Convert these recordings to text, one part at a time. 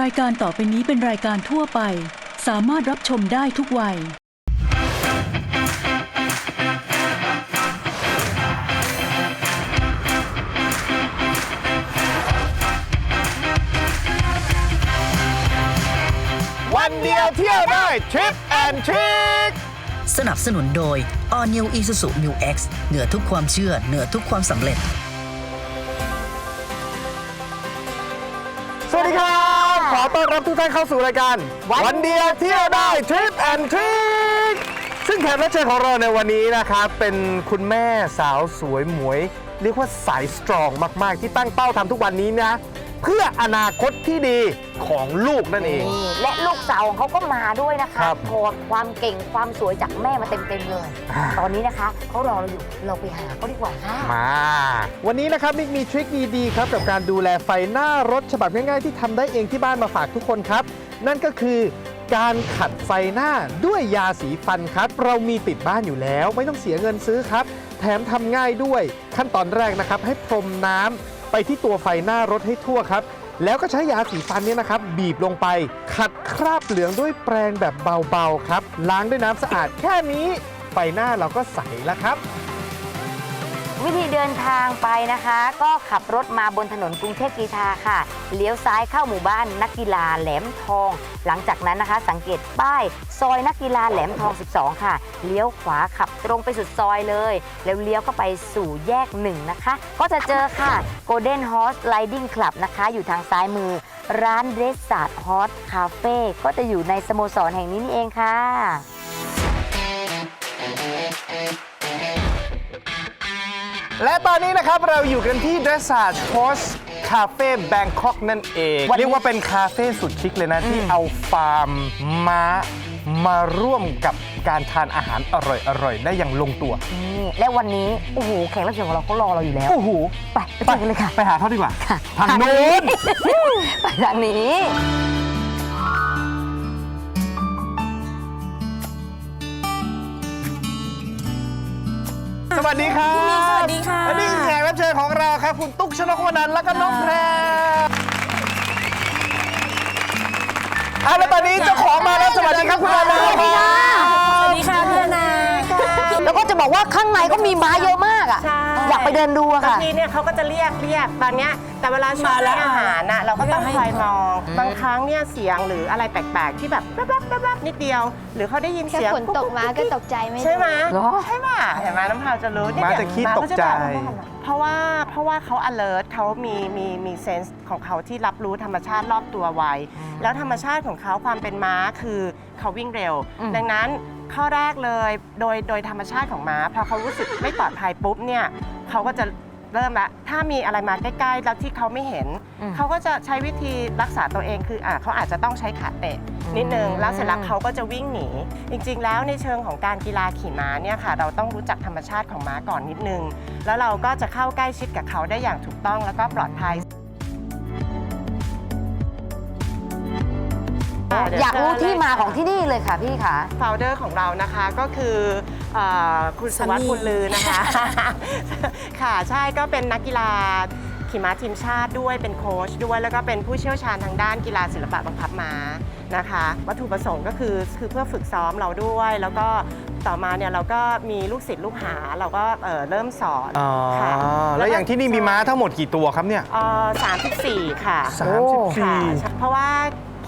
รายการต่อไปนี้เป็นรายการทั่วไป สามารถรับชมได้ทุกวัย วันเดียวเที่ยวได้ทริปแอนทริคสนับสนุนโดย All New Isuzu New X เหนือทุกความเชื่อเหนือทุกความสำเร็จ ต้อนรับทุกท่านเข้าสู่รายการ วันเดียวเที่ยวได้ทริปแอนทริคซึ่งแขกรับเชิญของเราในวันนี้นะครับเป็นคุณแม่สาวสวยหมวย เรียกว่าสายสตรองมาก ๆ ที่ตั้งเป้าทำทุกวันนี้นะ เพื่ออนาคตที่ดีของลูกนั่นเองนี่และลูกสาวของเขาก็มาด้วยนะคะครับถอดความเก่งความสวยจากแม่มาเต็มๆเลย อ่า ตอนนี้นะคะเขารอเราอยู่เราไปหาเขาดีกว่าค่ะ มา วันนี้นะครับมิกมีทริคดีๆครับกับการดูแลไฟหน้ารถฉบับง่ายๆ ที่ทำได้เองที่บ้านมาฝากทุกคนครับ นั่นก็คือการขัดไฟหน้าด้วยยาสีฟันครับ เรามีติดบ้านอยู่แล้ว ไม่ต้องเสียเงินซื้อครับ แถมทำง่ายด้วยขั้นตอนแรกนะครับ ให้พรมน้ำ ไปที่ตัวไฟหน้ารถให้ทั่วครับ แล้วก็ใช้ยาสีฟันเนี่ยนะครับ บีบลงไป ขัดคราบเหลืองด้วยแปรงแบบเบาๆครับ ล้างด้วยน้ำสะอาดแค่นี้ไฟหน้าเราก็ใสแล้วครับ วิธีเดินทางไปนะคะ ก็ขับรถมาบนถนนกรุงเทพกรีฑาค่ะ เลี้ยวซ้ายเข้าหมู่บ้านนักกีฬาแหลมทอง หลังจากนั้นนะคะ สังเกตป้าย ซอยนักกีฬาแหลมทอง 12 ค่ะ เลี้ยวขวาขับตรงไปสุดซอยเลย แล้วเลี้ยวเข้าไปสู่แยกหนึ่งนะคะ ก็จะเจอค่ะ Golden Horse Riding Club นะคะ อยู่ทางซ้ายมือ ร้านเรสซาร์ดฮอสคาเฟ่ก็จะอยู่ในสโมสรแห่งนี้นี่เองค่ะและตอนนี้นะครับเราอยู่กันที่ Dressage Post Cafe Bangkok นั่นเองวันนี้เรียกว่าเป็นคาเฟ่สุดชิคเลยนะที่เอาฟาร์มม้ามาร่วมกับการทานอาหารอร่อยๆ ได้อย่างลงตัว นี่และวันนี้ โอ้โห แขกรับเชิญของเราเขารอเราอยู่แล้ว โอ้โห ไปไปเจอกันเลยค่ะ ไปหาเขาดีกว่า ค่ะ ทางโน้น ไปทางนี้ วัสดีครับ สวัสดีค่ะและนี่คือแขกรับเชิญของเราครับ คุณตุ๊กชนกวนันท์และก็น้องแพรอะแล้วตอนนี้เจ้าของมาแล้วสวัสดีครับคุณอาณาครับสวัสดีค่ะพี่นาแล้วก็จะบอกว่าข้างในก็มีม้าเยอะมากอะ ใช่ อยากไปเดินดูอะบางค่ะ ทีเนี่ยเขาก็จะเรียกเรียกตอนเนี้ยแต่เวลาช่วงให้อาหารน่ะเราก็ต้องคอยมอง บางครั้งเนี่ยเสียงหรืออะไรแปลกๆ ที่แบบแป๊บๆแป๊บๆนิดเดียว หรือเขาได้ยินแค่เสียงฝนตกมาก็ตกใจไม่ใช่ไหมเหรอ ใช่ป่ะเห็นไหมน้ำพราวจะรู้เนี่ยม้าจะขี้ตกใจ เพราะว่าเพราะว่าเขา alert เขามีมีมีเซนส์ของเขาที่รับรู้ธรรมชาติรอบตัวไวแล้วธรรมชาติของเขาความเป็นม้าคือเขาวิ่งเร็วอืมดังนั้น ข้อแรกเลยโดยโดยธรรมชาติของม้าพอเขารู้สึกไม่ปลอดภัยปุ๊บเนี่ยเขาก็จะเริ่มละถ้ามีอะไรมาใกล้ๆแล้วที่เขาไม่เห็น อืม เขาก็จะใช้วิธีรักษาตัวเองคืออะเขาอาจจะต้องใช้ขาเตะนิดนึงอืมแล้วเสร็จแล้วเขาก็จะวิ่งหนี จริง ๆ แล้วในเชิงของการกีฬาขี่ม้าเนี่ยค่ะ เราต้องรู้จักธรรมชาติของม้าก่อนนิดนึง แล้วเราก็จะเข้าใกล้ชิดกับเขาได้อย่างถูกต้องแล้วก็ปลอดภัย อยากรู้ที่มาของที่นี่เลยค่ะพี่ค่ะ โฟลเดอร์ของเรานะคะก็คือเออคุณสวัสดิ์สามีบุญลือนะคะ ค่ะใช่ก็เป็นนักกีฬาขี่ม้าทีมชาติด้วยเป็นโค้ชด้วย แล้วก็เป็นผู้เชี่ยวชาญทางด้านกีฬาศิลปะบังคับม้านะคะ วัตถุประสงค์ก็คือคือเพื่อฝึกซ้อมเราด้วย แล้วก็ต่อมาเนี่ยเราก็มีลูกศิษย์ลูกหาเราก็เอ่อเริ่มสอนอ๋อค่ะแล้วอย่างที่นี่มีม้าทั้งหมดกี่ตัวครับเนี่ย เอ่อ34 ค่ะ สามสิบสี่ ค่ะเพราะว่า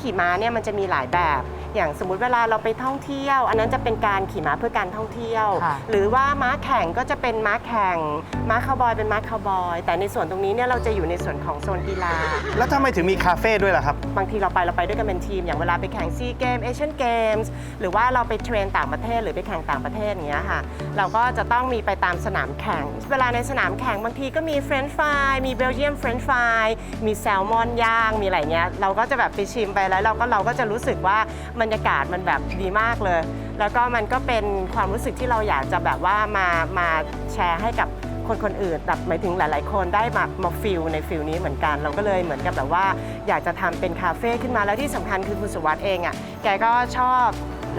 ขี่ม้าเนี่ยมันจะมีหลายแบบ อย่างสมมุติเวลาเราไปท่องเที่ยว อันนั้นจะเป็นการขี่ม้าเพื่อการท่องเที่ยว ค่ะหรือว่าม้าแข่งก็จะเป็นม้าแข่ง ม้าคาวบอยเป็นม้าคาวบอย แต่ในส่วนตรงนี้เนี่ยเราจะอยู่ในส่วนของโซนกีฬา แล้วทำไมถึงมีคาเฟ่ด้วยล่ะครับ บางทีเราไปเราไปด้วยกันเป็นทีม อย่างเวลาไปแข่งซีเกมเอเชียนเกมส์หรือว่าเราไปเทรนต่างประเทศหรือไปแข่งต่างประเทศอย่างเงี้ยค่ะ เราก็จะต้องมีไปตามสนามแข่ง เวลาในสนามแข่งบางทีก็มีเฟรนช์ฟรายมีเบลเยียมเฟรนช์ฟรายมีแซลมอนย่างมีอะไรเงี้ยเราก็จะแบบไปชิมไปแล้วเราก็เราก็จะรู้สึกว่าบรรยากาศมันแบบดีมากเลย แล้วก็มันก็เป็นความรู้สึกที่เราอยากจะแบบว่ามามาแชร์ให้กับคนคนอื่นแบบหมายถึงหลาย ๆ คนได้มามาฟิลในฟิลนี้เหมือนกัน เราก็เลยเหมือนกับแบบว่า อยากจะทำเป็นคาเฟ่ขึ้นมาแล้วที่สำคัญคือคุณสุวัสด์เองอะแกก็ชอบ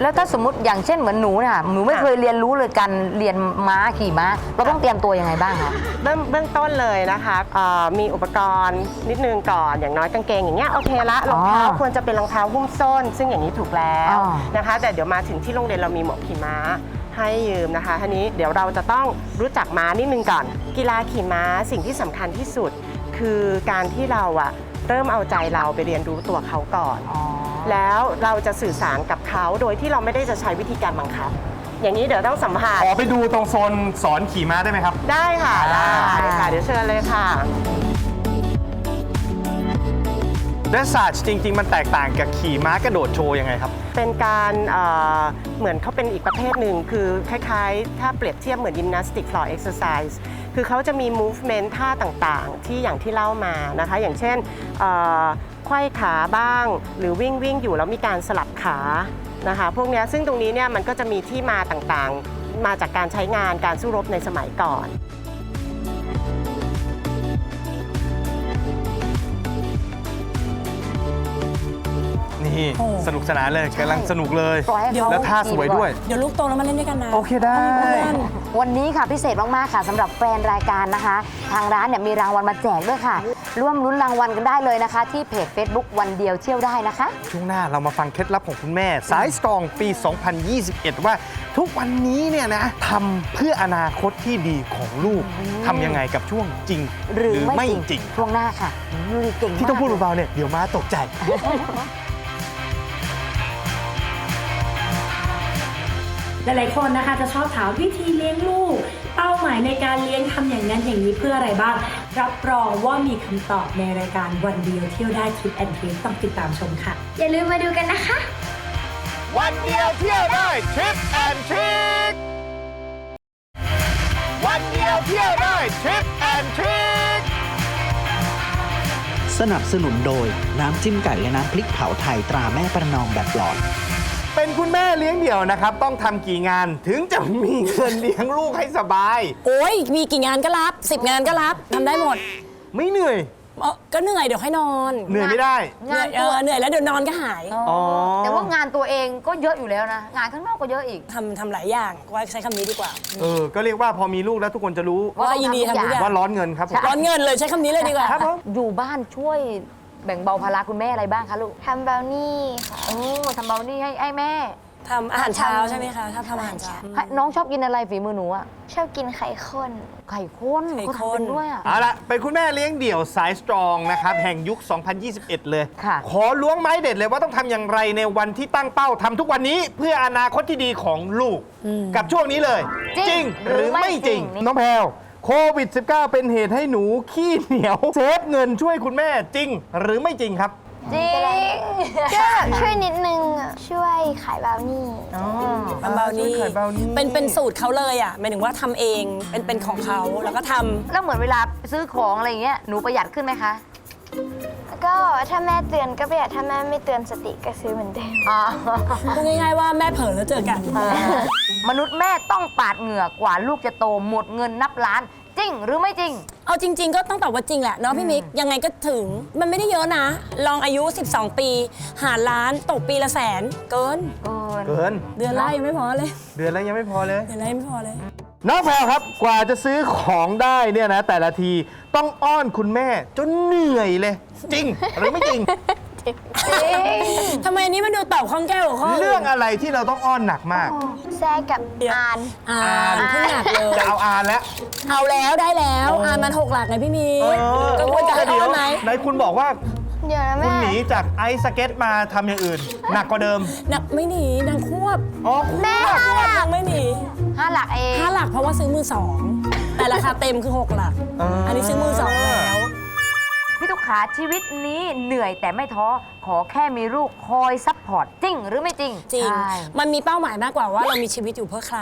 แล้วถ้าสมมติอย่างเช่นเหมือนหนูน่ะหนูไม่เคยเรียนรู้เลยการเรียนม้าขี่ม้า เราต้องเตรียมตัวยังไงบ้างคะ เบื้องเบื้องต้นเลยนะคะเอ่อมีอุปกรณ์นิดนึงก่อนอย่างน้อยกางเกงอย่างเงี้ยโอเคละรองเท้าอ๋อควรจะเป็นรองเท้าหุ้มส้น ซึ่งอย่างนี้ถูกแล้วอ๋อ นะคะ แต่เดี๋ยวมาถึงที่โรงเรียนเรามีหมวกขี่ม้าให้ยืมนะคะทีนี้เดี๋ยวเราจะต้องรู้จักม้านิดนึงก่อน กีฬาขี่ม้าสิ่งที่สำคัญที่สุด คือการที่เราอะ เริ่มเอาใจเราไปเรียนรู้ตัวเขาก่อนอ๋อแล้วเราจะสื่อสารกับเขาโดยที่เราไม่ได้จะใช้วิธีการบังคับ อย่างนี้เดี๋ยวต้องสัมภาษขณ์อไปดูตรงโซนสอนขี่ม้าได้ไหมครับ ได้ค่ะอ่าได้ค่ะเดี๋ยวเชิญเลยค่ะเดสซาจจริง ๆ มันแตกต่างกับขี่ม้ากระโดดโชว์ยังไงครับ เป็นการเอ่อเหมือนเขาเป็นอีกประเภทหนึ่งคือคล้ายๆ ถ้าเปรียบเทียบเหมือนยิมนาสติกฟลอร์เอ็กซ์ไซส์ คือเขาจะมี movement ท่าต่างๆ ที่อย่างที่เล่ามานะคะ อย่างเช่นไขว้ขาบ้าง หรือวิ่งวิ่งอยู่แล้วมีการสลับขานะคะ พวกนี้ซึ่งตรงนี้เนี่ยมันก็จะมีที่มาต่างๆ มาจากการใช้งานการสู้รบในสมัยก่อน นี่โอ้ สนุกสนานเลยกำลังสนุกเลย ปล่อยให้เขาแล้วท่าสวยด้วย เดี๋ยวลูกโตแล้วมาเล่นด้วยกันนะโอเคได้ เพื่อนวันนี้ค่ะพิเศษมาก ๆ ค่ะสำหรับแฟนรายการนะคะ ทางร้านเนี่ยมีรางวัลมาแจกด้วยค่ะ ร่วมลุ้นรางวัลกันได้เลยนะคะ ที่เพจ Facebook วันเดียวเที่ยวได้นะคะ ช่วงหน้าเรามาฟังเคล็ดลับของคุณแม่ สายสตรองปี 2021 ว่าทุกวันนี้เนี่ยนะทำเพื่ออนาคตที่ดีของลูกทำยังไงกับช่วงจริงหรือไม่จจริริงงช่วงหน้าค่ะยูริเก่งมากที่ต้องพูดเบาๆเนี่ยเดี๋ยวมาตกใจ หลายๆคนนะคะจะชอบถามวิธีเลี้ยงลูก เป้าหมายในการเลี้ยงทำอย่างนั้นอย่างนี้เพื่ออะไรบ้าง รับรองว่ามีคำตอบในรายการวันเดียวเที่ยวได้ทริปแอนทริปต้องติดตามชมค่ะ อย่าลืมมาดูกันนะคะ วันเดียวเที่ยวได้ทริปแอนทริควันเดียวเที่ยวได้ทริปแอนทริคสนับสนุนโดยน้ำจิ้มไก่และน้ำพริกเผาไทยตราแม่ประนอมแบบหลอด เป็นคุณแม่เลี้ยงเดี่ยวนะครับ ต้องทำกี่งานถึงจะมีเงินเลี้ยงลูกให้สบาย โอ้ยมีกี่งานก็รับ 10 งานก็รับทำได้หมดไม่เหนื่อย เอ้อก็เหนื่อยเดี๋ยวให้นอนเหนื่อยไม่ได้ เหนื่อยเออเหนื่อยแล้วเดี๋ยวนอนก็หายอ๋อ แต่ว่างานตัวเองก็เยอะอยู่แล้วนะ งานข้างนอกก็เยอะอีก ทำทำหลายอย่างว่าใช้คำนี้ดีกว่า เออ ก็เรียกว่าพอมีลูกแล้วทุกคนจะรู้ว่าว่ายินดีทำทุกอย่าง ว่าร้อนเงินครับผม ร้อนเงินเลยใช้คำนี้เลยดีกว่า ครับผม อยู่บ้านช่วย แบ่งเบาภาระคุณแม่อะไรบ้างคะลูกทำบราวนี่ค่ะ โอ้ทำเบานี่ให้ไอ้แม่ทำอาหารเช้าใช่ไหมคะชอบทำอาหารเช้า ให้น้องชอบกินอะไรฝีมือหนูอะชอบกินไข่ข้น ไข่ข้นไข่เขาข้ทำเป็นนด้วยอะ เอาละเป็นคุณแม่เลี้ยงเดี่ยวสายสตรองนะครับ แห่งยุค 2021 เลย ค่ะ ขอล้วงไม้เด็ดเลยว่าต้องทำอย่างไรในวันที่ตั้งเป้าทำทุกวันนี้ เพื่ออนาคตที่ดีของลูก กับช่วงนี้เลย จริงหรือไม่จริง น้องแพลว โควิด -19 เป็นเหตุให้หนูขี้เหนียว เซฟเงินช่วยคุณแม่จริง หรือไม่จริงครับ จริง ก็ช่วยนิดนึงอะช่วยขายบราวนี่ทำเบานี่ช่วยขายเบราวนี่ เป็นเป็นสูตรเขาเลยอะหมายถึงว่าทำเองเป็นเป็นของเขาแล้วก็ทำแล้วเหมือนเวลาซื้อของอะไรอย่างเงี้ย หนูประหยัดขึ้นไหมคะ ก็ถ้าแม่เตือนก็ประหยัดถ้าแม่ไม่เตือนสติก็ซื้อเหมือนเดิมอ๋อพูดง่ายๆว่าแม่เผลอแล้วเจอกันมนุษย์แม่ต้องปาดเหงื่อกว่าลูกจะโตหมดเงินนับล้าน จริงหรือไม่จริง เอาจริง ๆ ก็ต้องตอบว่าจริงแหละเนาะพี่มิก ยังไงก็ถึงมันไม่ได้เยอะนะ ลองอายุ 12 ปี หาล้านตกปีละแสน เกิน เกิน เกิน เดือนละยังไม่พอเลย เดือนแล้วยังไม่พอเลย เดือนละยังไม่พอเลย น้องแพลวครับกว่าจะซื้อของได้เนี่ยนะ แต่ละทีต้องอ้อนคุณแม่จนเหนื่อยเลย จริงหรือไม่จริง ทำไมอันนี้มันดูตอบข้องแก้วกว่าข้อเรื่องอะไรที่เราต้องอ้อนหนักมากแซกับอ่าน อ่านเพิ่งหนักเลย จะเอาอ่านแล้ว เอาแล้วได้แล้ว อ่านมันหกหลักไงพี่มิกก็ควรจะให้เดี๋อ้ยอวนไหม ไหนคุณบอกว่า เดี๋ยวนะคุณแม่หนีจากไอซ์สเก็ตมาทำอย่างอื่น หนักกว่าเดิมนักไม่หนีนางควบอ๋อแม่นางไม่หนีห้าหลักเองห้าหลักเพราะว่าซื้อมือสองแต่ราคาเต็มคือหกหลัก อันนี้ซื้อมือสองแล้ว พี่ตุ๊กขาชีวิตนี้เหนื่อยแต่ไม่ท้อขอแค่มีลูกคอยซัพพอร์ตจริงหรือไม่จริงจริง ใช่ มันมีเป้าหมายมากกว่าว่าเรามีชีวิตอยู่เพื่อใคร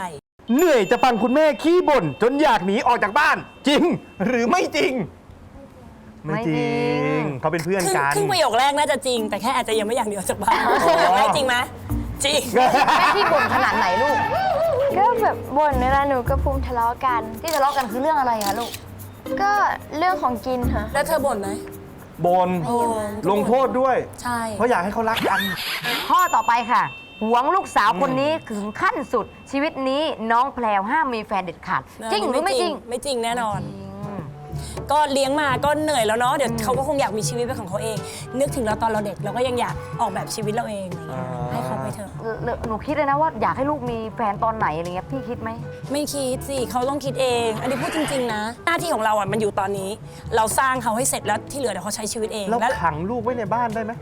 เหนื่อยจะฟังคุณแม่ขี้บ่นจนอยากหนีออกจากบ้าน จริง หรือไม่จริง ไม่จริงเขาเป็นเพื่อนครึ่งกัน ครึ่งประโยคแรกน่าจะจริง แต่แค่อาจจะยังไม่อยากเดียวจากบ้านอ๋อไม่จริงไหมจริง แม่ที่บ่นขนาดไหนลูก ก็แบบบ่นเวลาหนูกับภูมิทะเลาะกัน ที่ทะเลาะกันคือเรื่องอะไรคะลูก ก็เรื่องของกินค่ะ แล้วเธอบ่นไหมบนโอ้ลงโทษด้วย ใช่ เพราะอยากให้เขารักกัน ข้อต่อไปค่ะ หวงลูกสาวคนนี้ถึงขั้นสุด ชีวิตนี้น้องแพลวห้ามมีแฟนเด็ดขาด จริงหรือไม่จริง ไม่จริงแน่นอน ก็เลี้ยงมาก็เหนื่อยแล้วเนาะเดี๋ยวเขาก็คงอยากมีชีวิตเป็นของเขาเอง นึกถึงเราตอนเราเด็กเราก็ยังอยากออกแบบชีวิตเราเองอะไรเงี้ยให้เขาไปเถอะหนูหนูคิดเลยนะว่าอยากให้ลูกมีแฟนตอนไหนอะไรเงี้ยพี่คิดไหมไม่คิดสิเขาต้องคิดเอง อันนี้พูดจริง ๆ นะ หน้าที่ของเราอะมันอยู่ตอนนี้ เราสร้างเขาให้เสร็จแล้วที่เหลือเดี๋ยวเขาใช้ชีวิตเองแล้วแล้วขังลูกไว้ในบ้านได้ไหม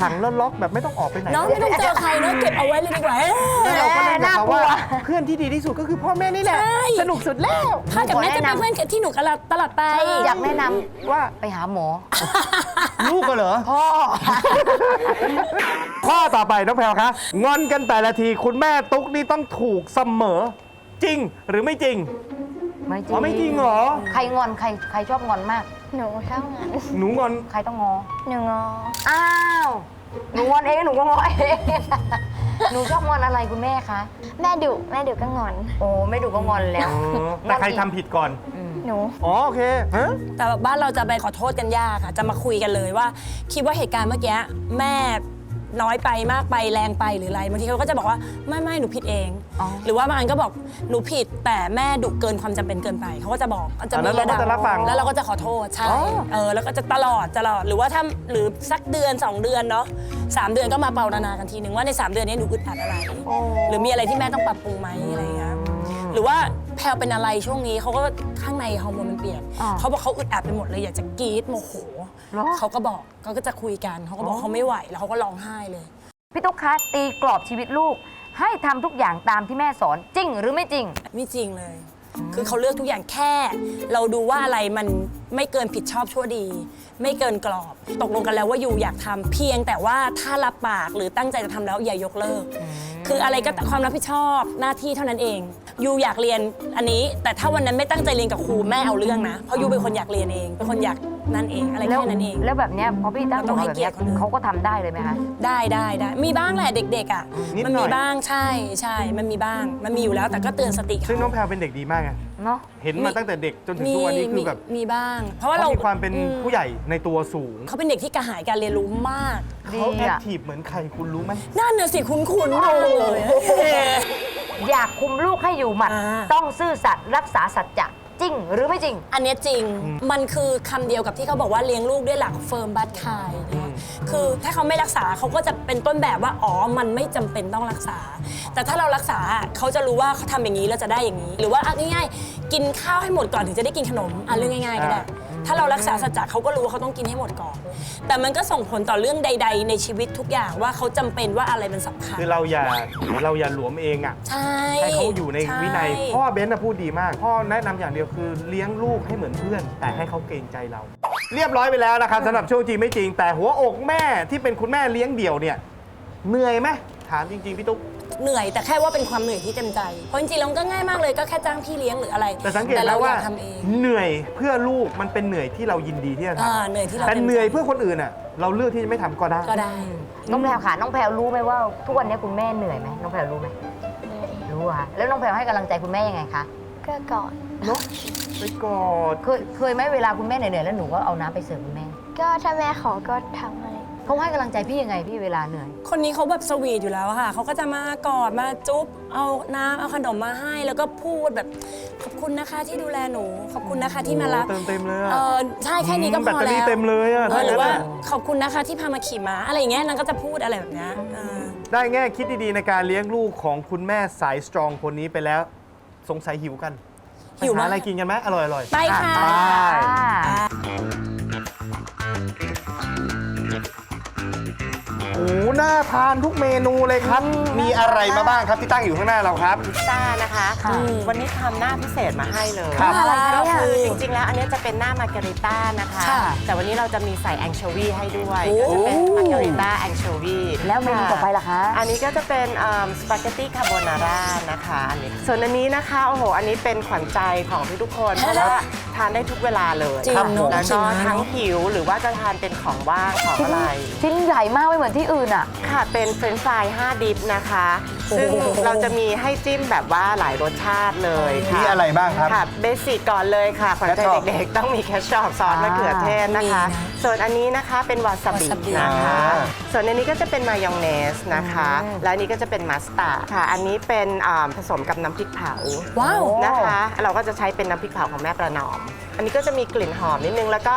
ขังแล้วล็อกแบบไม่ต้องออกไปไหนน้องไม่ต้องเจอใครเนอะเก็บเอาไว้เลยดีกว่าเอ้ยเราก็เล่นกับเขาว่าน่ากลัวเพื่อนที่ดีที่สุดก็คือพ่อแม่นี่แหละ ใช่ สนุกสุดแล้ว พ่อกับแม่ขอแนะจะเป็นนำเพื่อนกันที่หนูตลอดตลอดไป อยากแนะนำว่าไปหาหมอ ลูกก็เหรอ พ่อ ข้อต่อไปน้องแพลวคะงอนกันแต่ละทีคุณแม่ตุ๊กนี่ต้องถูกเสมอ จริงหรือไม่จริงไม่จริอ๋งอไม่จริงเหรอ ใครงอนใครใครชอบงอนมาก หนูเท่านั้นหนูงอนใครต้องงอ หนูงอ อ้าว หนูงอนเองหนูก็งอเอง หนูชอบงอนอะไรคุณแม่คะ แม่ดุแม่ดุก็งอน โอ้ไม่ดูก็งอนแล้ว อ๋อแต่ใครทำผิดก่อน หนู อ๋อโอเคฮะแต่แบบบ้านเราจะไปขอโทษกันยากค่ะ จะมาคุยกันเลยว่า คิดว่าเหตุการณ์เมื่อกี้แม่ น้อยไปมากไปแรงไปหรืออะไรบางทีเขาก็จะบอกว่าไม่ไม่หนูผิดเอง อ๋อ หรือว่าบางอันก็บอกหนูผิดแต่แม่ดุเกินความจำเป็นเกินไปเขาก็จะบอกจะอะมีแล้วเราระก็ดับจะรับฟังแล้วเราก็จะขอโทษใช่อ๋อ เออแล้วก็จะตลอดตลอดหรือว่าถ้าหรือสักเดือน2เดือนเนาะสามเดือนก็มาเป่านานากันทีหนึ่งว่าใน3เดือนนี้หนูอึดอัดอะไร หรือมีอะไรที่แม่ต้องปรับปรุงไหมอะไรอย่างเงี้ยหรือว่าแพลวเป็นอะไรช่วงนี้เขาก็ข้างในฮอร์โมนมันเปลี่ยนอ่า เขาบอกเขาอึดอัดไปหมดเลยอยากจะกรี๊ดโมโหเหรอ เขาก็บอกเขาก็จะคุยกันเขาก็บอกเขาไม่ไหวแล้วเขาก็ร้องไห้เลย พี่ตุ๊กคะตีกรอบชีวิตลูก ให้ทำทุกอย่างตามที่แม่สอนจริงหรือไม่จริง ไม่จริงเลย คือเขาเลือกทุกอย่างแค่ เราดูว่าอะไรมันไม่เกินผิดชอบชั่วดี ไม่เกินกรอบ ตกลงกันแล้วว่าอยู่อยากทำเพียงแต่ว่าถ้ารับปากหรือตั้งใจจะทำแล้วอย่ายกเลิก คืออะไรก็ตามความรับผิดชอบหน้าที่เท่านั้นเอง ยูอยากเรียนอันนี้ แต่ถ้าวันนั้นไม่ตั้งใจเรียนกับครูแม่เอาเรื่องนะ เพราะยูเป็นคนอยากเรียนเองเป็นคนอยากนั่นเองอะไรแล้วแค่นั้นเอง แล้วแบบเนี้ยพอพี่ตั้งเราต้องให้แบบเกียเนี้รติคนอื่น เขาก็ทำได้เลยไหมคะได้ได้ได้มีบ้างแหละเด็กๆอะนิดมันหน่มีอยบ้างใช่ใช่มันมีบ้าง มันมีอยู่แล้วแต่ก็เตือนสติเขาซึ่งน้องแพลวเป็นเด็กดีมากไงเนาะ เห็นมาตั้งแต่เด็กจนถึงทุกวันนี้คือแบบมีบ้าง เพราะว่าเขาเรามีความเป็นอืมผู้ใหญ่ในตัวสูงเขาเป็นเด็กที่กระหายการเรียนรู้มาก ดีเขาแอคอะ ทีฟเหมือนใครคุณรู้ไหม นั่นน่ะสิคุ้นๆเลยอยาก คุมลูกให้อยู่หมัด อ่า ต้องซื่อสัตย์รักษาสัจจะจริงหรือไม่จริง อันเนี้ยจริง มันคือคำเดียวกับที่เขาบอกว่าเลี้ยงลูกด้วยหลักเฟิร์มบัตคายเนี่ยคือถ้าเขาไม่รักษาเขาก็จะเป็นต้นแบบว่าอ๋อ มันไม่จำเป็นต้องรักษา แต่ถ้าเรารักษาเขาจะรู้ว่าเขาทำอย่างนี้แล้วจะได้อย่างนี้ หรือว่าอะง่ายๆ กินข้าวให้หมดก่อนถึงจะได้กินขนมอะเรื่องง่ายๆก็ได้ ถ้าเรารักษาสัจจะเขาก็รู้ว่าเขาต้องกินให้หมดก่อน แต่มันก็ส่งผลต่อเรื่องใด ๆ ในชีวิตทุกอย่างว่าเขาจำเป็นว่าอะไรมันสำคัญ คือเราอย่าเราอย่าหลวมเองอะ ใช่ให้เขาอยู่ในวินัยใช่พ่อเบนซ์น่ะพูดดีมาก พ่อแนะนำอย่างเดียวคือเลี้ยงลูกให้เหมือนเพื่อน แต่ให้เขาเกรงใจเรา เรียบร้อยไปแล้วนะครับสำหรับช่วงจริงไม่จริง แต่หัวอกแม่ที่เป็นคุณแม่เลี้ยงเดี่ยวเนี่ยเหนื่อยไหมถามจริง ๆ พี่ตุ๊ก เหนื่อย แต่แค่ว่าเป็นความเหนื่อยที่เต็มใจ เพราะจริงๆแล้วมันก็ง่ายมากเลยก็แค่จ้างพี่เลี้ยงหรืออะไรแต่สังเกตเราแล้วว่าอยากทำเอง เหนื่อยเพื่อลูกมันเป็นเหนื่อยที่เรายินดีที่จะทอ่าเหนื่อยที่เราำแต่ต็มใจเหนื่อยเพื่อคนอื่นอะเราเลือกที่จะไม่ทำก็ได้ ก็ได้ น้องแพลวค่ะน้องแพลวรู้ไหมว่าทุกวันนี้คุณแม่เหนื่อยไหมน้องแพลวรู้ไหมเหนื่อยรู้ค่ะแล้วน้องแพลวให้กำลังใจคุณแม่ยังไงคะก็ก่อนไปกอดเคยเคยไหมเวลาคุณแม่เหนื่อยๆแล้วหนูก็เอาน้ำไปเสิร์ฟคุณแม่ ก็ถ้าแม่ขอก็ทำให้ เขาให้กำลังใจพี่ยังไงพี่เวลาเหนื่อย คนนี้เขาแบบสวีทอยู่แล้วอะค่ะ เขาก็จะมากอดมาจุ๊บ เอาน้ำเอาขนมมาให้ แล้วก็พูดแบบขอบคุณนะคะที่ดูแลหนู ขอบคุณนะคะที่มารับเติมเต็มเลยอะเออใช่แค่นี้ก็พแบตอเตอรี่แล้วเต็มเลยอะเอถ้าอหรืองั้นว่าอะขอบคุณนะคะที่พามาขี่ม้าอะไรอย่างเงี้ยนางก็จะพูดอะไรแบบเนี้ยเออ ได้แง่คิดดีๆในการเลี้ยงลูกของคุณแม่สายสตรองคนนี้ไปแล้ว สงสัยหิวกันหิวไปหามาก อะไรกินกันไหมอร่อยๆไปค่ะ ไปโอ้โหน่าทานทุกเมนูเลยครับ มีอะไรมาบ้างครับที่ตั้งอยู่ข้างหน้าเราครับ พิซซ่านะคะค่ะวันนี้ทำหน้าพิเศษมาให้เลยครับอะไรคะก็เนี่ยคือจริงๆแล้วอันนี้จะเป็นหน้ามาการิต้านะคะ ค่ะแต่วันนี้เราจะมีใส่แองโชวีให้ด้วยโอ้ ก็จะเป็นมาการิต้าแองโชวีแล้วเมนูต่อไปล่ะคะ อันนี้ก็จะเป็นสปาเกตตี้คาโบนาร่านะคะอันนี้ส่วนอันนี้นะคะโอ้โหอันนี้เป็นขวัญใจของทุกๆคนเพราะว่าทานได้ทุกเวลาเลยจริงครับเนอะแล้วจริก็งนะ ทั้งหิวหรือว่าจะทานเป็นของว่างของอะไร ชิ้นใหญ่มากไม่เหมือนที่อื่นอะ ค่ะเป็นเฟรนช์ฟราย5ดิฟนะคะ ซึ่งโอ้โหเราจะมีให้จิ้มแบบว่าหลายรสชาติเลยค่ะมีอะไรบ้างครับค่ะเบสิกก่อนเลยค่ะขวัญใจแคชชอป เด็กๆ ต้องมีแคชชอปซอสมะเขือเทศนะคะดีนะส่วนอันนี้นะคะเป็นวาซาบิวาซาบิ นะคะอ่าส่วนอันนี้ก็จะเป็นมายองเนสนะคะ และอันนี้ก็จะเป็นมัสตาร์ดค่ะ อันนี้เป็นอ่าผสมกับน้ำพริกเผาว้าว นะคะ เราก็จะใช้เป็นน้ำพริกเผาของแม่ประนอม Bye. อันนี้ก็จะมีกลิ่นหอมนิดนึง แล้วก็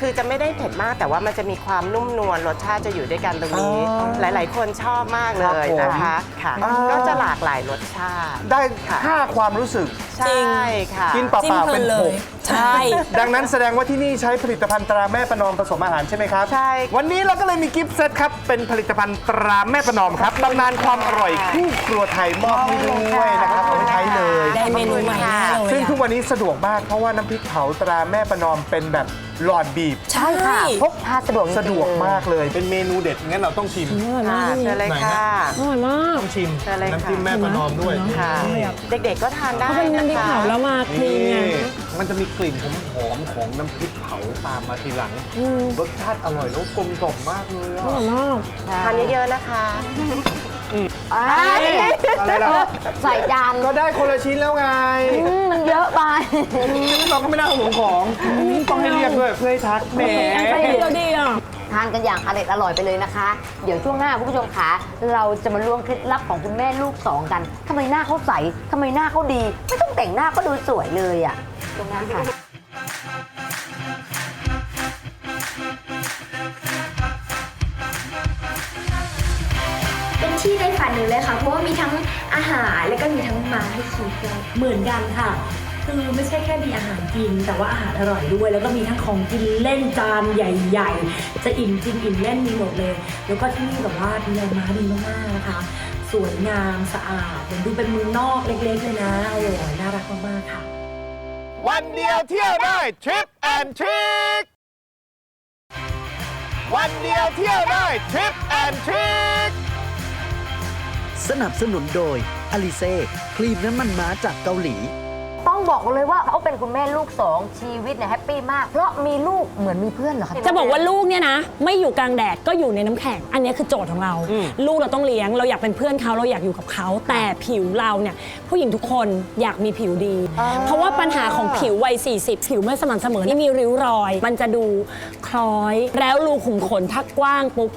คือจะไม่ได้เผ็ดมากแต่ว่ามันจะมีความนุ่มนวลรสชาติจะอยู่ด้วยกันตรงนี้ อ๋อหลาย ๆ คนชอบมากเลยนะคะค่ะอ่าก็จะหลากหลายรสชาติได้ค่ะค่าความรู้สึกใช่ค่ะ กินเปจิ้มล่าเพๆลิเป็นนเลหย กใช่ ดังนั้นแสดงว่าที่นี่ใช้ผลิตภัณฑ์ตราแม่ประนอมผสมอาหารใช่ไหมครับใช่วันนี้เราก็เลยมีกิฟต์เซตครับ เป็นผลิตภัณฑ์ตราแม่ประนอมครับตำนานความอร่อยคู่ครัวไทยมอบให้ด้วยนะครับเอาไว้ใช้เลย ได้เมนูใหม่แน่เลยซึ่งอะ ทุกวันนี้สะดวกมากเพราะว่าน้ำพริกเผาตราแม่ประนอมเป็นแบบหลอดบีบ ใช่ค่ะ พกพาสะดวกจริงๆสะดวกเลยมากเลย เป็นเมนูเด็ดงั้นเราต้องชิมค่ะเชิญเลยค่ะ อร่อยมากต้องชิมเชิญเลยค่ะ น้ำจิ้มแม่ประนอมด้วยค่ะ เด็กๆก็ทานได้เขาเป็นนะน้ำพริกคะเผาแล้วมาคลีนไงนี่มันจะมีกลิ่นหอมๆของน้ำพริกเผาตามมาทีหลังรสชาติอร่อยแล้วกลมกล่อมมากเลยอะอร่อยมาก ทานเยอะๆนะคะ อ่าอะไรล่ะ ใส่จานก็ได้คนละชิ้นแล้วไงอืมมันเยอะไป เราก็ไม่น่าห่วงของต้องให้เรียกด้วยเพื่อให้ทักแหมไอเดียดีอะ ทานกันอย่างอร่อยอร่อยไปเลยนะคะ เดี๋ยวช่วงหน้าคุณผู้ชมคะเราจะมาล้วงเคล็ดลับของคุณแม่ลูกสองกันทำไมหน้าเขาใสทำไมหน้าเขาดี ไม่ต้องแต่งหน้าก็ดูสวยเลยอะช่วงหน้าค่ะ ฝันหนูเลยค่ะ เพราะว่ามีทั้งอาหารแล้วก็มีทั้งมาให้คิดด้วยเหมือนกันค่ะ คือไม่ใช่แค่มีอาหารกิน แต่ว่าอาหารอร่อยด้วย แล้วก็มีทั้งของกินเล่นจานใหญ่ๆ จะอิ่มกินอิ่มเล่นมีหมดเลย แล้วก็ที่นี่แบบว่าดูแลม้าดีมากๆนะคะสวยงามสะอาดเหมือนดูเป็นเมืองนอกเล็กๆเลยนะโอ้โหน่ารักมากๆค่ะ วันเดียวเที่ยวได้ทริปแอนทริควันเดียวเที่ยวได้ทริปแอนทริค สนับสนุนโดยอลิเซ่ครีมน้ำมันม้าจากเกาหลี ต้องบอกเลยว่าเขาเป็นคุณแม่ลูกสองชีวิตเนี่ยแฮปปี้มาก เพราะมีลูกเหมือนมีเพื่อนเหรอคะจะบอกว่าลูกเนี่ยนะ ไม่อยู่กลางแดดก็อยู่ในน้ำแข็ง อันนี้คือโจทย์ของเรา ลูกเราต้องเลี้ยง เราอยากเป็นเพื่อนเขาเราอยากอยู่กับเขา แต่ผิวเราเนี่ยผู้หญิงทุกคนอยากมีผิวดี เพราะว่าปัญหาของผิววัย 40 ผิวไม่สม่ำเสมอนี่มีริ้วรอย มันจะดูคล้อย แล้วรูขุมขนถ้ากว้างปุ๊บ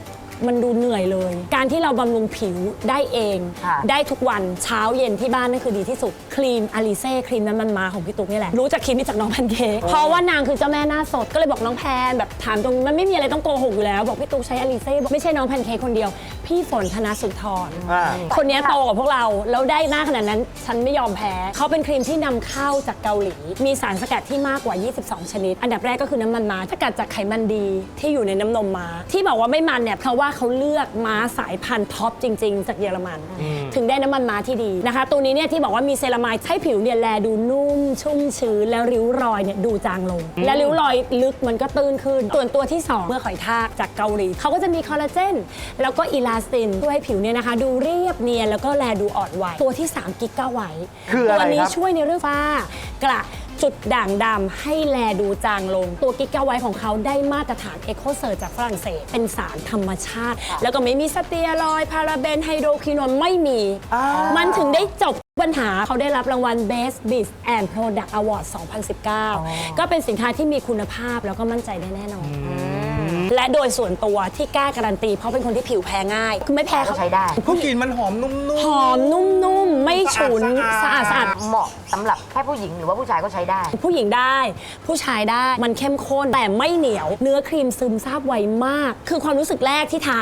มันดูเหนื่อยเลย การที่เราบำรุงผิวได้เอง ค่ะ ได้ทุกวันเช้าเย็นที่บ้านนั่นคือดีที่สุดครีมอลิเซ่ครีมน้ำมันมาของพี่ตุ๊กนี่แหละ รู้จากครีมนี้จากน้องแพนเค้กเพราะว่านางคือเจ้าแม่หน้าสดก็เลยบอกน้องแพนแบบถามตรงมันไม่มีอะไรต้องโกหกอยู่แล้ว บอกพี่ตุ๊กใช้อลิเซ่บอกไม่ใช่น้องแพนเค้กคนเดียวพี่ฝนธนสุนทร อ่า คนนี้โตกว่าพวกเรา แล้วได้หน้าขนาดนั้น ฉันไม่ยอมแพ้ เขาเป็นครีมที่นำเข้าจากเกาหลี มีสารสกัดที่มากกว่า 22 ชนิด อันดับแรกก็คือน้ำมันม้าสกัดจากไขมันดีที่อยู่ในน้ำนมม้า ที่บอกว่าไม่มันเนี่ย เพราะว่าเขาเลือกม้าสายพันธุ์ท็อปจริง ๆ จากเยอรมัน ถึงได้น้ำมันม้าที่ดีนะคะ ตัวนี้เนี่ยที่บอกว่ามีเซรามายด์ให้ผิวเนี่ยแลดูนุ่ม ชุ่มชื้นแล้วริ้วรอยเนี่ยดูจางลง และริ้วรอยลึกมันก็ตื้นขึ้น ส่วนตัวที่สองเมื่อหอยทากจากเกาหลีเขาก็จะมีคอลลาเจนแล้วก็อีลาสตินช่วยให้ผิวเนี่ยนะคะ ดูเรียบเนียนแล้วก็แลดูอ่อนไหวตัวที่ 3 กิกะไวท์คืออะไรตัวนี้ครับ ช่วยในเรื่องฝ้ากระจุดด่างดำให้แลดูจางลง ตัวกิกะไวท์ของเขาได้มาตรฐานเอโคเซอร์จากฝรั่งเศส เป็นสารธรรมชาติ แล้วก็ไม่มีสเตียรอยด์พาราเบนไฮโดรควินอนไม่มีมันถึงได้จบปัญหาเขาได้รับรางวัล Best Biz and Product Award 2019 ก็เป็นสินค้าที่มีคุณภาพแล้วก็มั่นใจได้แน่นอน และโดยส่วนตัวที่กล้าการันตี เพราะเป็นคนที่ผิวแพ้ง่าย คือไม่แพ้ก็เขาใช้ได้ ผู้กลิ่นมันหอมนุ่มๆ หอมนุ่มๆ ไม่ฉุนสะสะอาอาดด สะอาด เหมาะสำหรับแค่ผู้หญิงหรือว่าผู้ชายก็ใช้ได้ ผู้หญิงได้ ผู้ชายได้มันเข้มข้นแต่ไม่เหนียว เนื้อครีมซึมซาบไวมาก คือความรู้สึกแรกที่ทา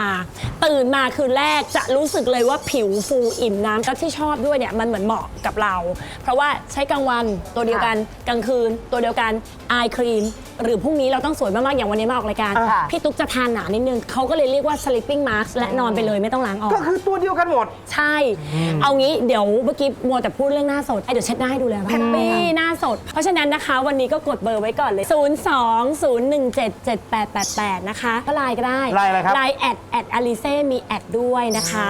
ตื่นมาคืนแรกจะรู้สึกเลยว่าผิวฟูอิ่มน้ำก็ที่ชอบด้วยเนี่ยมันเหมือนเหมาะกับเรา เพราะว่าใช้กลางวันตัวเดียวกันกลางคืน ตัวเดียวกันอายครีม หรือพรุ่งนี้เราต้องสวยมากๆอย่างวันนี้มาออกรายการ ค่ะพี่ตุ๊กจะทานหนานิดนึงเขาก็เลยเรียกว่า sleeping mask และนอนไปเลยไม่ต้องล้างออก ก็คือตัวเดียวกันหมด ใช่ เอางี้เดี๋ยวเมื่อกี้มัวแต่พูดเรื่องหน้าสดไอ้เดี๋ยวเช็ดหน้าให้ดูเลยแฮปปี้หน้าสด เพราะฉะนั้นนะคะ วันนี้ก็กดเบอร์ไว้ก่อนเลย 0 2 0 1 7 7 8 8 8 นะคะ ก็ไลน์ก็ได้ไลน์อะไรครับไลน์แอดแอดอลิเซ่มีแอดด้วยนะคะ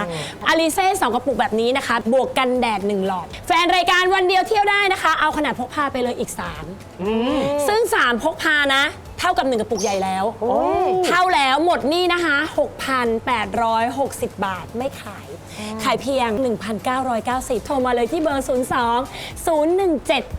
อลิเซ่สองกระปุกแบบนี้นะคะ บวกกันแดด1หลอด แฟนรายการวันเดียวเที่ยวได้นะคะ เอาขนาดพกพาไปเลยอีก 3 ซึ่ง 3 พกพานะเท่ากับ1กระปุกใหญ่แล้ว เท่าแล้วหมดนี่นะคะ 6,860 บาทไม่ขาย ขายเพียง 1,990 โทรมาเลยที่เบอร์ 02 017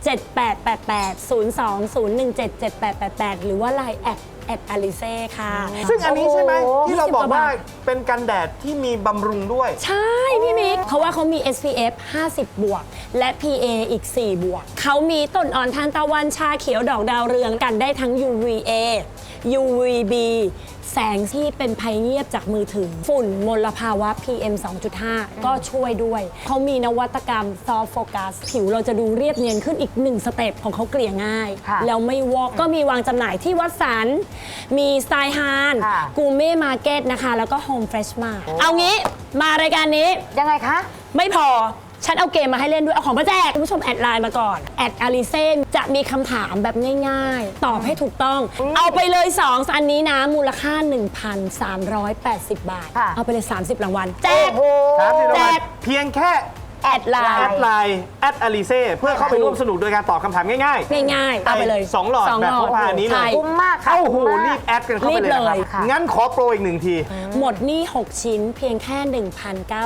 7888 02 017 7888 หรือว่า Line แอด แอดอลิเซ่ค่ะ ซึ่งอันนี้ใช่ไหมโอ้โหที่เราบอก20กว่าว่าบาทเป็นกันแดดที่มีบำรุงด้วย ใช่ พี่มิกเพราะว่าเขามี SPF 50 บวก และ PA อีก 4 บวก เขามีต้นอ่อนทานตะวันชาเขียวดอกดาวเรืองกันได้ทั้ง UVA UVB แสงที่เป็นภัยเงียบจากมือถือ ฝุ่นมลภาวะ PM 2.5 ก็ช่วยด้วย เขามีนวัตกรรมซอฟโฟกัสผิวเราจะดูเรียบเนียนขึ้นอีกหนึ่งสเต็ปของเขาเกลี่ยง่าย ค่ะแล้วไม่วอกก็มีวางจำหน่ายที่วัดสัน มีสไตล์ฮานค่ะ กูเม่มาร์เก็ตนะคะ แล้วก็โฮมเฟรชมาเอางี้มารายการนี้ยังไงคะ ไม่พอ ฉันเอาเกมมาให้เล่นด้วยเอาของมาแจกคุณผู้ชมแอดไลน์มาก่อนแอดอาริเซนจะมีคำถามแบบง่าย ๆ ตอบให้ถูกต้อง เอาไปเลย2อันนี้นะมูลค่า 1,380 บาท ค่ะ เอาไปเลย 30รางวัลแจก โอ้โห สามสิบรางแจวัลกเพียงแค่ แอดไลแอน์ดไลน์แอดอลิเซ่เพื่อเข้าไปร่วมสนุกโดยการตอบคำถามง่ายง่ายๆเอาไปเลยสองหลอดแบบพกพาอันนี้เลยใช่คุ้มมากค่ะเอ้าหูคุ้มมากรีบแอดกันเข้าไปเลยรีบเลยนะคค่ะรับงั้นขอโปรอีกหนึ่งที หมดหนี่6ชิ้นเพียงแค่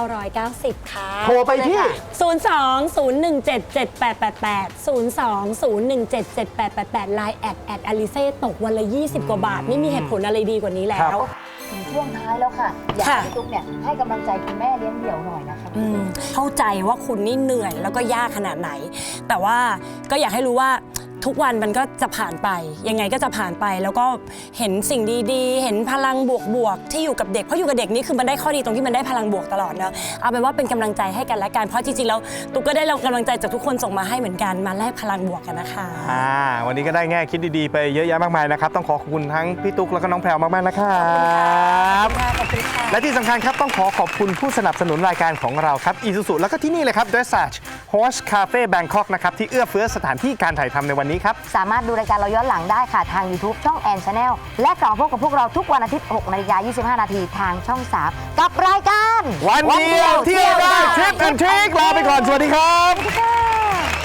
1,990 ค่ะ โทรไปที่ 02-017-7888ไลน์แอดแอดอลิเซ่ตกวันละ 20 กว่าบาท ไม่มีเหตุผลอะไรดีกว่านี้แล้ครัว บ ถึงช่วงท้ายแล้วค่ะ อยากให้ค่ะพี่ตุ๊กเนี่ยให้กำลังใจคุณแม่เลี้ยงเดี่ยวหน่อยนะคะ อืมเข้าใจว่าคุณนี่เหนื่อยแล้วก็ยากขนาดไหน แต่ว่าก็อยากให้รู้ว่า ทุกวันมันก็จะผ่านไป ยังไงก็จะผ่านไป แล้วก็เห็นสิ่งดีๆ เห็นพลังบวกๆที่อยู่กับเด็กเพราะอยู่กับเด็กนี่คือมันได้ข้อดีตรงที่มันได้พลังบวกตลอดเนอะเอาเป็นว่าเป็นกำลังใจให้กันและกันเพราะจริงๆแล้วตุ๊กก็ได้รับกำลังใจจากทุกคนส่งมาให้เหมือนกันมาแลกพลังบวกกันนะคะอ่าวันนี้ก็ได้แง่คิดดีๆ ไปเยอะแยะมากมายนะครับต้องขอขอบคุณทั้งพี่ตุ๊กแล้วก็น้องแพรวมากๆนะครับขอบคุณค่ะและที่สำคัญครับต้องขอขอบคุณผู้สนับสนุนรายการของเราครับอีซูซูแล้วก็ที่นี่เลยครับ Dressage Horse Cafe Bangkok นะครับที่เอื้อเฟื้อสถานที่การถ่ายทำในวันนี้ครับ สามารถดูรายการเราย้อนหลังได้ค่ะทาง YouTube ช่องแอนชาแนลและกลับมาพบกับพวกเราทุกวันอาทิตย์6นาฬิกา25 นาทีทางช่อง 3 กับรายการวันเดียวเที่ยวได้ทริปแอนทริกลาไปก่อนสวัสดีครับ สวัสดีค่ะ